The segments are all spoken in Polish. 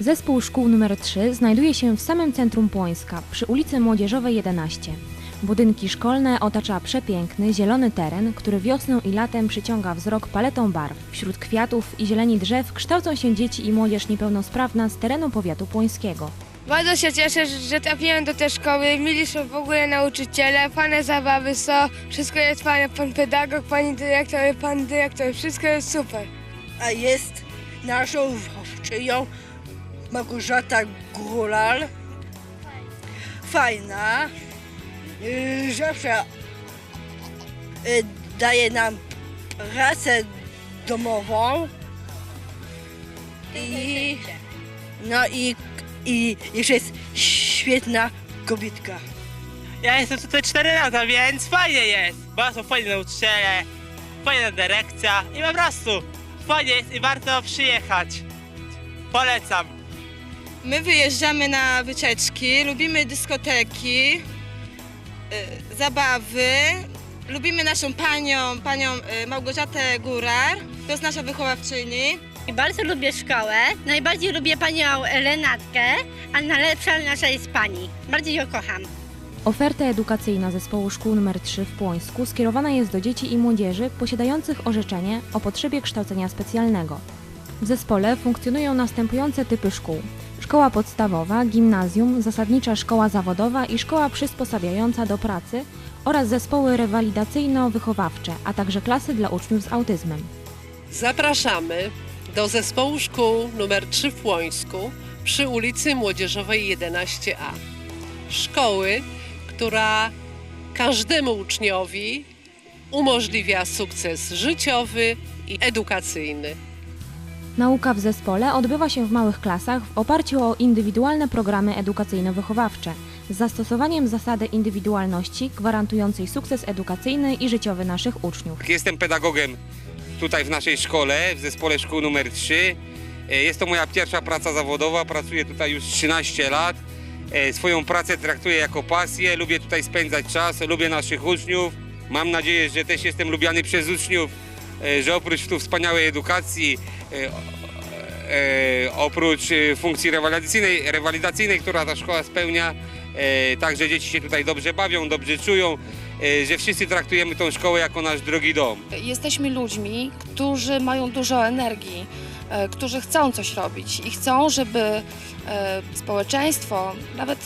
Zespół szkół nr 3 znajduje się w samym centrum Płońska, przy ulicy Młodzieżowej 11. Budynki szkolne otacza przepiękny, zielony teren, który wiosną i latem przyciąga wzrok paletą barw. Wśród kwiatów i zieleni drzew kształcą się dzieci i młodzież niepełnosprawna z terenu powiatu płońskiego. Bardzo się cieszę, że- trafiłem do tej szkoły. Mili są w ogóle nauczyciele, fajne zabawy są, wszystko jest fajne. Pan pedagog, pani dyrektor, pan dyrektor, wszystko jest super. a jest naszą wychowczynią Małgorzata Gulal. Fajna, yy, zawsze yy, daje nam pracę domową i no i, i jeszcze jest świetna kobietka. Ja jestem tutaj 4 lata, więc fajnie jest, bo są fajni nauczyciele, fajna dyrekcja i po prostu fajnie jest i warto przyjechać. Polecam. My wyjeżdżamy na wycieczki, lubimy dyskoteki, y, zabawy. Lubimy naszą panią, panią y, Małgorzatę Górar, to jest nasza wychowawczyni. I Bardzo lubię szkołę. Najbardziej lubię panią Renatkę, a najlepsza nasza jest pani. Bardziej ją kocham. Oferta edukacyjna zespołu szkół nr 3 w Płońsku skierowana jest do dzieci i młodzieży posiadających orzeczenie o potrzebie kształcenia specjalnego. W zespole funkcjonują następujące typy szkół. Szkoła podstawowa, gimnazjum, zasadnicza szkoła zawodowa i szkoła przysposabiająca do pracy oraz zespoły rewalidacyjno-wychowawcze, a także klasy dla uczniów z autyzmem. Zapraszamy do zespołu szkół nr 3 w Płońsku przy ulicy Młodzieżowej 11A. Szkoły, która każdemu uczniowi umożliwia sukces życiowy i edukacyjny. Nauka w zespole odbywa się w małych klasach w oparciu o indywidualne programy edukacyjno-wychowawcze z zastosowaniem zasady indywidualności gwarantującej sukces edukacyjny i życiowy naszych uczniów. Jestem pedagogiem tutaj w naszej szkole, w zespole szkół numer 3. E, Jest to moja pierwsza praca zawodowa, pracuję tutaj już 13 lat. E, Swoją pracę traktuję jako pasję, lubię tutaj spędzać czas, lubię naszych uczniów. Mam nadzieję, że też jestem lubiany przez uczniów, że oprócz tu wspaniałej edukacji, e, e, oprócz e, funkcji rewalidacyjnej, rewalidacyjnej, która ta szkoła spełnia, e, także dzieci się tutaj dobrze bawią, dobrze czują, e, że wszyscy traktujemy tą szkołę jako nasz drugi dom. Jesteśmy ludźmi, którzy mają dużo energii, e, którzy chcą coś robić i chcą, żeby e, społeczeństwo, nawet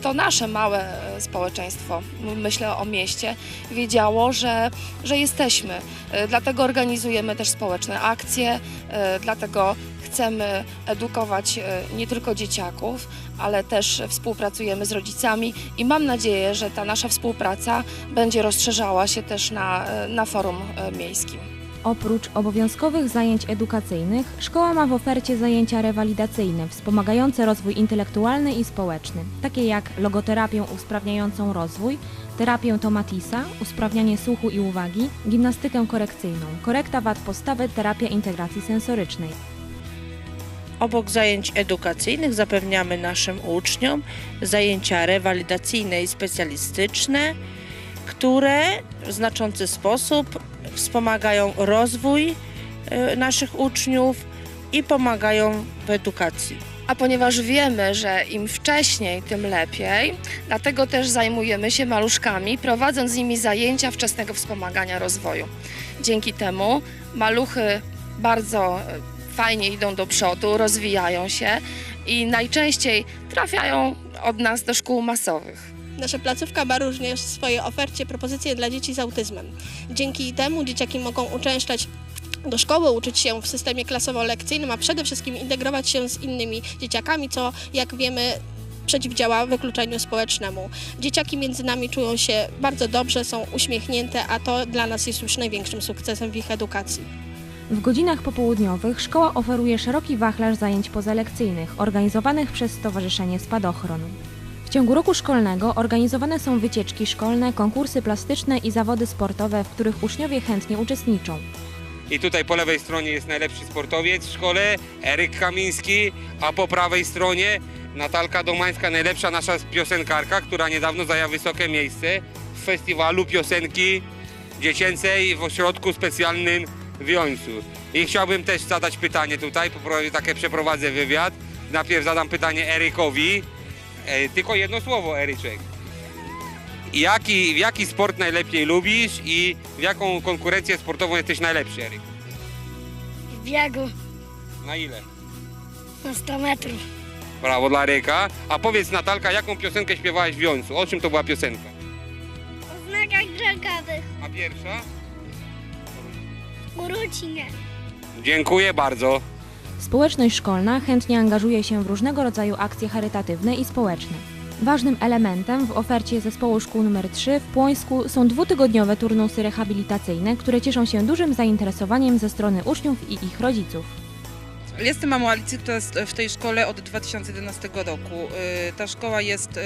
to nasze małe e, społeczeństwo, myślę o mieście, wiedziało, że, że jesteśmy. E, Dlatego organizujemy też społeczne akcje, e, dlatego chcemy edukować nie tylko dzieciaków, ale też współpracujemy z rodzicami i mam nadzieję, że ta nasza współpraca będzie rozszerzała się też na, na forum miejskim. Oprócz obowiązkowych zajęć edukacyjnych, szkoła ma w ofercie zajęcia rewalidacyjne wspomagające rozwój intelektualny i społeczny, takie jak logoterapię usprawniającą rozwój, terapię Tomatisa, usprawnianie słuchu i uwagi, gimnastykę korekcyjną, korekta wad postawy, terapia integracji sensorycznej. Obok zajęć edukacyjnych zapewniamy naszym uczniom zajęcia rewalidacyjne i specjalistyczne, które w znaczący sposób wspomagają rozwój e, naszych uczniów i pomagają w edukacji. A ponieważ wiemy, że im wcześniej, tym lepiej, dlatego też zajmujemy się maluszkami, prowadząc z nimi zajęcia wczesnego wspomagania rozwoju. Dzięki temu maluchy bardzo e, fajnie idą do przodu, rozwijają się i najczęściej trafiają od nas do szkół masowych. Nasza placówka ma również w swojej ofercie propozycje dla dzieci z autyzmem. Dzięki temu dzieciaki mogą uczęszczać do szkoły, uczyć się w systemie klasowo-lekcyjnym, a przede wszystkim integrować się z innymi dzieciakami, co jak wiemy przeciwdziała wykluczeniu społecznemu. Dzieciaki między nami czują się bardzo dobrze, są uśmiechnięte, a to dla nas jest już największym sukcesem w ich edukacji. W godzinach popołudniowych szkoła oferuje szeroki wachlarz zajęć pozalekcyjnych organizowanych przez Stowarzyszenie Spadochron. W ciągu roku szkolnego organizowane są wycieczki szkolne, konkursy plastyczne i zawody sportowe, w których uczniowie chętnie uczestniczą. I tutaj po lewej stronie jest najlepszy sportowiec w szkole, Eryk Kamiński, a po prawej stronie Natalka Domańska, najlepsza nasza piosenkarka, która niedawno zajęła wysokie miejsce w festiwalu piosenki dziecięcej w ośrodku specjalnym w Jońcu. I chciałbym też zadać pytanie tutaj, takie przeprowadzę wywiad. Najpierw zadam pytanie Erykowi. E, tylko jedno słowo, Eryczek. Jaki, w jaki sport najlepiej lubisz i w jaką konkurencję sportową jesteś najlepszy, Eryk? W biegu Na ile? na 100 metrów. Brawo dla Eryka. A powiedz Natalka, jaką piosenkę śpiewałaś w Wiącu? O czym to była piosenka? O znakach drogowych. A pierwsza? Urocinę. Dziękuję bardzo. Społeczność szkolna chętnie angażuje się w różnego rodzaju akcje charytatywne i społeczne. Ważnym elementem w ofercie zespołu szkół nr 3 w Płońsku są dwutygodniowe turnusy rehabilitacyjne, które cieszą się dużym zainteresowaniem ze strony uczniów i ich rodziców. Jestem mamą Alicji, która jest w tej szkole od 2011 roku. Y, Ta szkoła jest y,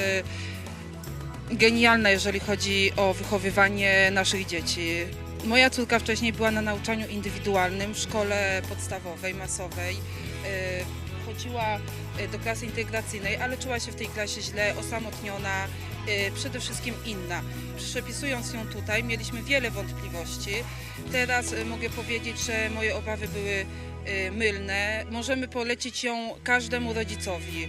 genialna, jeżeli chodzi o wychowywanie naszych dzieci. Moja córka wcześniej była na nauczaniu indywidualnym w szkole podstawowej, masowej. Y, Chodziła y, do klasy integracyjnej, ale czuła się w tej klasie źle, osamotniona, y, przede wszystkim inna. Przepisując ją tutaj, mieliśmy wiele wątpliwości. Teraz mogę powiedzieć, że moje obawy były mylne. Możemy polecić ją każdemu rodzicowi.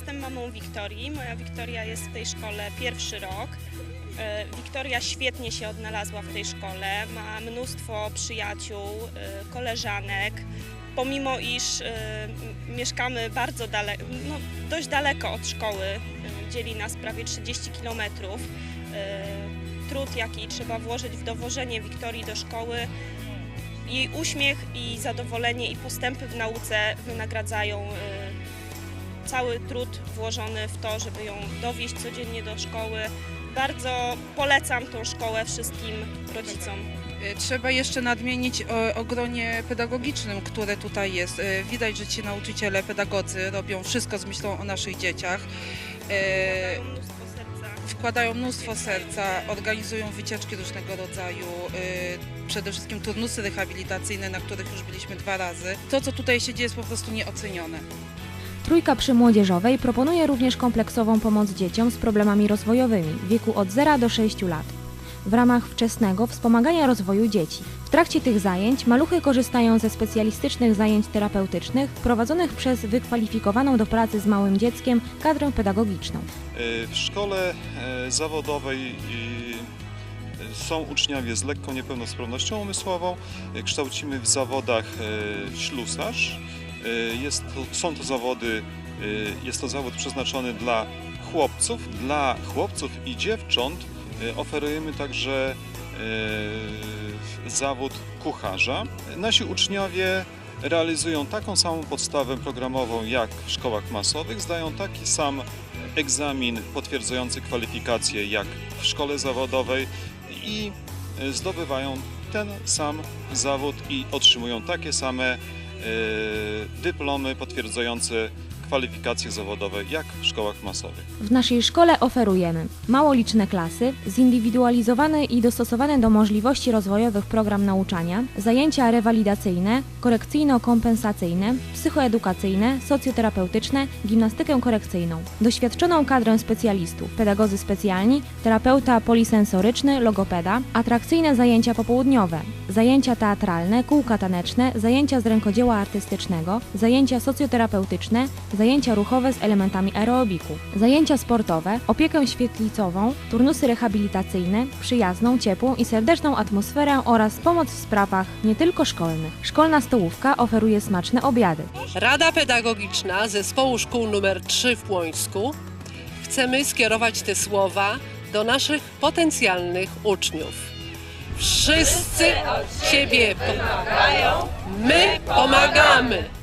Jestem mamą Wiktorii. Moja Wiktoria jest w tej szkole pierwszy rok. E, Wiktoria świetnie się odnalazła w tej szkole, ma mnóstwo przyjaciół, e, koleżanek. Pomimo iż e, mieszkamy bardzo daleko, no, dość daleko od szkoły, dzieli nas prawie 30 kilometrów. Trud, jaki trzeba włożyć w dowożenie Wiktorii do szkoły, jej uśmiech i zadowolenie i postępy w nauce wynagradzają cały trud włożony w to, żeby ją dowieść codziennie do szkoły. Bardzo polecam tą szkołę wszystkim rodzicom. Y, Trzeba jeszcze nadmienić o, o gronie pedagogicznym, które tutaj jest. Y, Widać, że ci nauczyciele, pedagodzy robią wszystko z myślą o naszych dzieciach. Serca. Wkładają mnóstwo serca, organizują wycieczki różnego rodzaju, przede wszystkim turnusy rehabilitacyjne, na których już byliśmy dwa razy. To, co tutaj się dzieje, jest po prostu nieocenione. Trójka przy Młodzieżowej proponuje również kompleksową pomoc dzieciom z problemami rozwojowymi w wieku od 0 do 6 lat. W ramach wczesnego wspomagania rozwoju dzieci. W trakcie tych zajęć maluchy korzystają ze specjalistycznych zajęć terapeutycznych prowadzonych przez wykwalifikowaną do pracy z małym dzieckiem kadrę pedagogiczną. E, W szkole e, zawodowej e, są uczniowie z lekką niepełnosprawnością umysłową. Kształcimy w zawodach ślusarz. E, Jest to, są to zawody, e, jest to zawód przeznaczony dla chłopców. Dla chłopców i dziewcząt e, oferujemy także zawód kucharza. Nasi uczniowie realizują taką samą podstawę programową jak w szkołach masowych, zdają taki sam egzamin potwierdzający kwalifikacje jak w szkole zawodowej i zdobywają ten sam zawód i otrzymują takie same dyplomy potwierdzające kwalifikacje zawodowe jak w szkołach masowych. W naszej szkole oferujemy mało liczne klasy, zindywidualizowany i dostosowany do możliwości rozwojowych program nauczania, zajęcia rewalidacyjne, korekcyjno-kompensacyjne, psychoedukacyjne, socjoterapeutyczne, gimnastykę korekcyjną, doświadczoną kadrę specjalistów, pedagodzy specjalni, terapeuta polisensoryczny, logopeda, atrakcyjne zajęcia popołudniowe, zajęcia teatralne, kółka taneczne, zajęcia z rękodzieła artystycznego, zajęcia socjoterapeutyczne, zajęcia ruchowe z elementami aerobiku, zajęcia sportowe, opiekę świetlicową, turnusy rehabilitacyjne, przyjazną, ciepłą i serdeczną atmosferę oraz pomoc w sprawach nie tylko szkolnych. Szkolna stołówka oferuje smaczne obiady. Rada Pedagogiczna Zespołu Szkół nr 3 w Płońsku chcemy skierować te słowa do naszych potencjalnych uczniów. Wszyscy od siebie pomagają, my pomagamy.